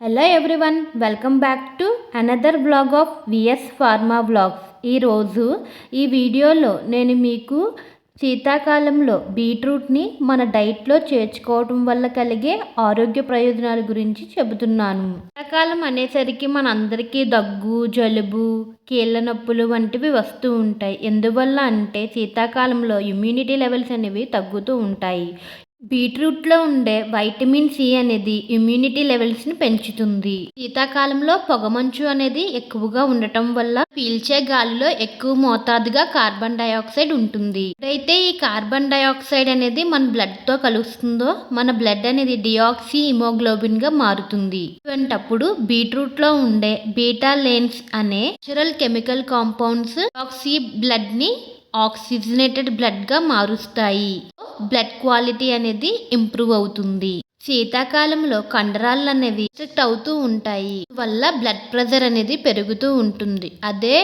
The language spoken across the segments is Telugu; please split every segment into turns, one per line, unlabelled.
Hello everyone welcome back to another blog of VS pharma blogs ఈరోజు ఈ వీడియోలో నేను మీకు శీతాకాలంలో బీట్రూట్ని మన డైట్లో చేర్చుకోవటం వల్ల కలిగే ఆరోగ్య ప్రయోజనాల గురించి చెబుతున్నాను. శీతాకాలం అనేసరికి మనందరికీ దగ్గు జలుబు కీళ్ళ నొప్పులు వంటివి వస్తూ ఉంటాయి. ఎందువల్ల అంటే శీతాకాలంలో ఇమ్యూనిటీ లెవెల్స్ అనేవి తగ్గుతూ ఉంటాయి. బీట్రూట్లో ఉండే వైటమిన్ సి అనేది ఇమ్యూనిటీ లెవెల్స్ని పెంచుతుంది. శీతాకాలంలో పొగమంచు అనేది ఎక్కువగా ఉండటం వల్ల పీల్చే గాలిలో ఎక్కువ మోతాదుగా కార్బన్ డైఆక్సైడ్ ఉంటుంది. అయితే ఈ కార్బన్ డైఆక్సైడ్ అనేది మన బ్లడ్తో కలుస్తుందో మన బ్లడ్ అనేది డిఆక్సీ హిమోగ్లోబిన్గా మారుతుంది. ఇటువంటప్పుడు బీట్రూట్లో ఉండే బీటా లేన్స్ అనే నేచురల్ కెమికల్ కాంపౌండ్స్ ఆక్సీ బ్లడ్ని ఆక్సిజనేటెడ్ బ్లడ్గా మారుస్తాయి. బ్లడ్ క్వాలిటీ అనేది ఇంప్రూవ్ అవుతుంది. శీతాకాలంలో కండరాలు అనేవి రిస్ట్రిక్ట్ అవుతూ ఉంటాయి. వల్ల బ్లడ్ ప్రెషర్ అనేది పెరుగుతూ ఉంటుంది. అదే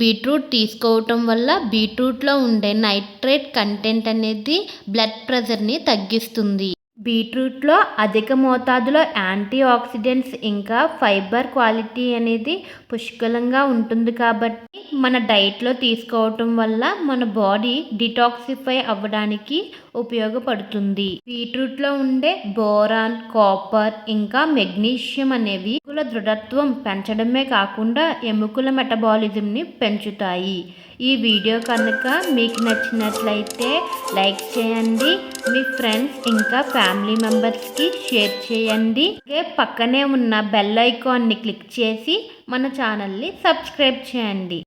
బీట్రూట్ తీసుకోవటం వల్ల బీట్రూట్లో ఉండే నైట్రేట్ కంటెంట్ అనేది బ్లడ్ ప్రెషర్ని తగ్గిస్తుంది. బీట్రూట్లో అధిక మోతాదులో యాంటీ ఆక్సిడెంట్స్ ఇంకా ఫైబర్ క్వాలిటీ అనేది పుష్కలంగా ఉంటుంది కాబట్టి మన డైట్లో తీసుకోవటం వల్ల మన బాడీ డిటాక్సిఫై అవ్వడానికి ఉపయోగపడుతుంది. బీట్రూట్లో ఉండే బోరాన్ కాపర్ ఇంకా మెగ్నీషియం అనేవి ఎముకల దృఢత్వం పెంచడమే కాకుండా ఎముకల మెటబాలిజంని పెంచుతాయి. ఈ వీడియో కనుక మీకు నచ్చినట్లయితే లైక్ చేయండి మీ ఫ్రెండ్స్ ఇంకా ఫ్యామిలీ మెంబర్స్కి షేర్ చేయండి. అలాగే పక్కనే ఉన్న బెల్ ఐకాన్ని క్లిక్ చేసి మన ఛానల్ని సబ్స్క్రైబ్ చేయండి.